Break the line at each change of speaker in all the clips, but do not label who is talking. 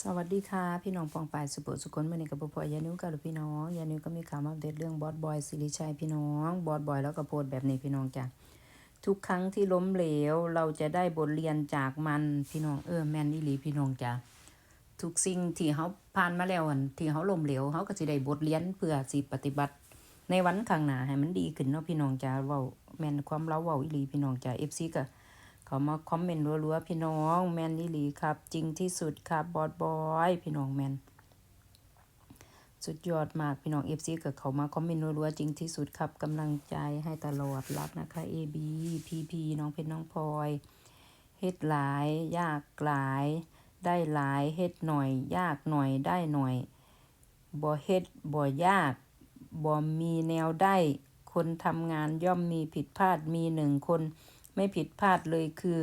สวัสดีค่ะ พี่น้องปองปายสุโขสุคนมื่อนี้กับพ่อยานิวกับพี่น้องยานิวก็มีข่าวมาอัปเดตเรื่องบอสบอยสิริชัยพี่น้องบอสบอยแล้วก็โพสต์แบบนี้พี่น้องจ้ะทุกครั้งที่ล้มเหลว เราจะได้บทเรียนจากมันพี่น้องเออแมนอีหลีพี่น้องจ้ะทุกสิ่งที่เขาผ่านมาแล้วอันที่เขาล้มเหลวเขาก็จะได้บทเรียนเพื่อสิปฏิบัติ ในวันข้างหน้าให้มันดีขึ้นเนาะพี่น้องจ้ะเว้าแมนความเล่าเว้าอีหลีพี่น้องจ้ะ FC ก็ เขามาคอมเมนต์รัวๆพี่น้องแมนนี่ลีครับ จริงที่สุดครับบอสบอยพี่น้องแมนสุดยอดมากพี่น้องเอฟซีกับเขามาคอมเมนต์รัวๆจริงที่สุดครับกำลังใจให้ตลอดรักนะคะเอบีพีพีน้องเพชรน้องพลอยเฮ็ดหลาย ยากหลาย ได้หลายเฮ็ดหน่อย ยากหน่อยได้หน่อยบ่เฮ็ดบ่ยากบ่มีแนวได้ คนทำงานย่อมมีผิดพลาดมีหนึ่งคน ไม่ผิดพลาดเลยคือ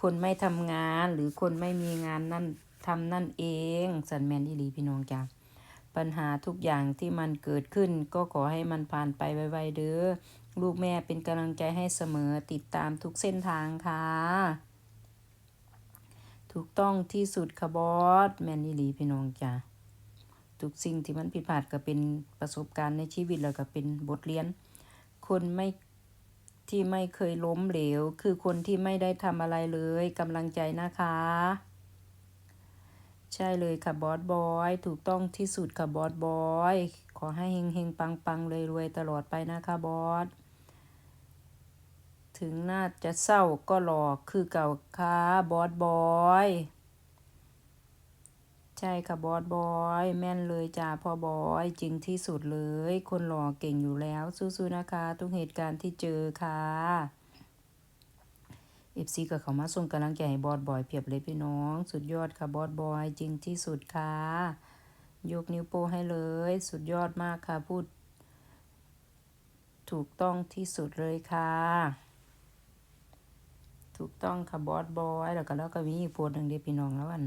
คนไม่ทำงานหรือคนไม่มีงานนั่นทำนั่นเองสันแมนอีหลีพี่น้องจ้าปัญหาทุกอย่างที่มันเกิดขึ้น ก็ขอให้มันผ่านไปไวๆเด้อลูกแม่เป็นกำลังใจให้เสมอติดตามทุกเส้นทางค่ะ ถูกต้องที่สุดค่ะบอสแมนอีหลีพี่น้องจ้าทุกสิ่งที่มันผิดพลาดก็เป็นประสบการณ์ในชีวิตแล้วก็เป็นบทเรียน คนไม่ ที่ไม่เคยล้มเหลว คือคนที่ไม่ได้ทำอะไรเลยกำลังใจนะคะ ใช่เลยค่ะบอสบอย ถูกต้องที่สุดค่ะบอสบอย ขอให้เฮงเฮงปังปังเลยรวยตลอดไปนะคะบอสถึงน่าจะเศร้าก็หลอกคือเก่าค่ะบอสบอย ใช่ค่ะบอสบอยแม่นเลยจ้าพ่อบอยจริงที่สุดเลย คนหล่อเก่งอยู่แล้วสู้ๆนะคะ ทุกเหตุการณ์ที่เจอค่ะเอฟซีกับเขามาส่งกำลังใจให้บอสบอยเพียบเลยพี่น้อง สุดยอดค่ะบอสบอยจริงที่สุดค่ะยกนิ้วโป้ให้เลย สุดยอดมากค่ะพูด ถูกต้องที่สุดเลยค่ะถูกต้องค่ะบอสบอยแล้วก็แล้วก็มีอีกโพสหนึ่งเดียวพี่น้องแล้วอัน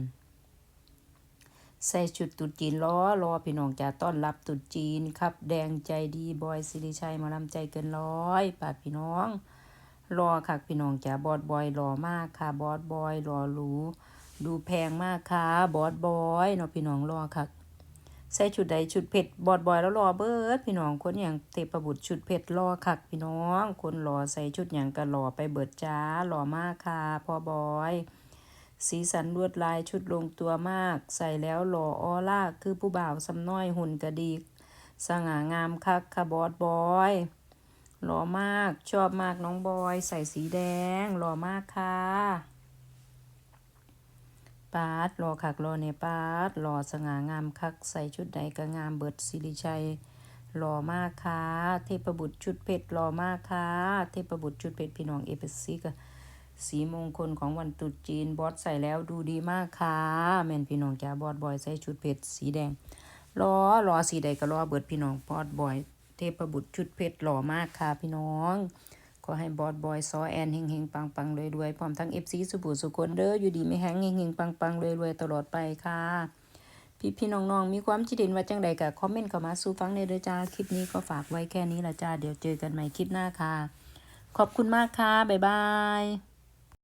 ใส่ชุดตรุ๊จีนล้อรอพี่น้องจะต้อนรับตรุ๊จีนครับ แดงใจดีบอยสิริชัยมาลำใจเกินร้อยปาดพี่น้อง รอค่ะพี่น้องจ๋าบอสบอยรอมากค่ะบอสบอยรอหรูดูแพงมากค่ะบอสบอยเนาะพี่น้องรอค่ะใส่ชุดใดชุดเผ็ดบอดบอยแล้วรอเบิดพี่น้องคนอย่างเทพบุตรชุดเผ็ดรอคักพี่น้อง คนรอใส่ชุดอย่างก็รอไปเบิดจ้ารอมากค่ะพ่อบอย สีสันลวดลายชุดลงตัวมาก ใส่แล้วหล่อออร่าคือผู้บ่าวสำน้อยหุ่นกระดีสง่างามคักค่ะบอสบอย หล่อมากชอบมากน้องบอย ใส่สีแดง หล่อมากค่ะปาดหล่อคักหล่อเนปาดหล่อสง่างามคัก ใส่ชุดใดก็งามเบิดสิริชัยหล่อมากค่ะ เทพบุตรชุดเพชรหล่อมากค่ะ เทพบุตรชุดเพชรพี่น้องเอฟซีก็ สีมงคลของวันตรุษจีนบอสใส่แล้วดูดีมากค่ะแม่นพี่น้องจ้าบอสบอยใส่ชุดเพชรสีแดงรอรอสีใดก็รอเบิดพี่น้องบอสบอย เทพบุตรชุดเพชรหล่อมากค่ะพี่น้องขอให้บอสบอยซอแอนเฮงเฮงปังปังรวยรวยพร้อมทั้งเอฟซีสุบุสุคนเด้ออยู่ดีไม่แห้งเฮงเฮงปังปังรวยรวยตลอดไปค่ะ พี่พี่น้องๆมีความคิดเห็นว่าจังใดก็คอมเมนต์เข้ามาสู่ฟังในเด้อจ้าคลิปนี้ก็ฝากไว้แค่นี้ละจ้าเดี๋ยวเจอกันใหม่คลิปหน้าค่ะ ขอบคุณมากค่ะบ๊ายบาย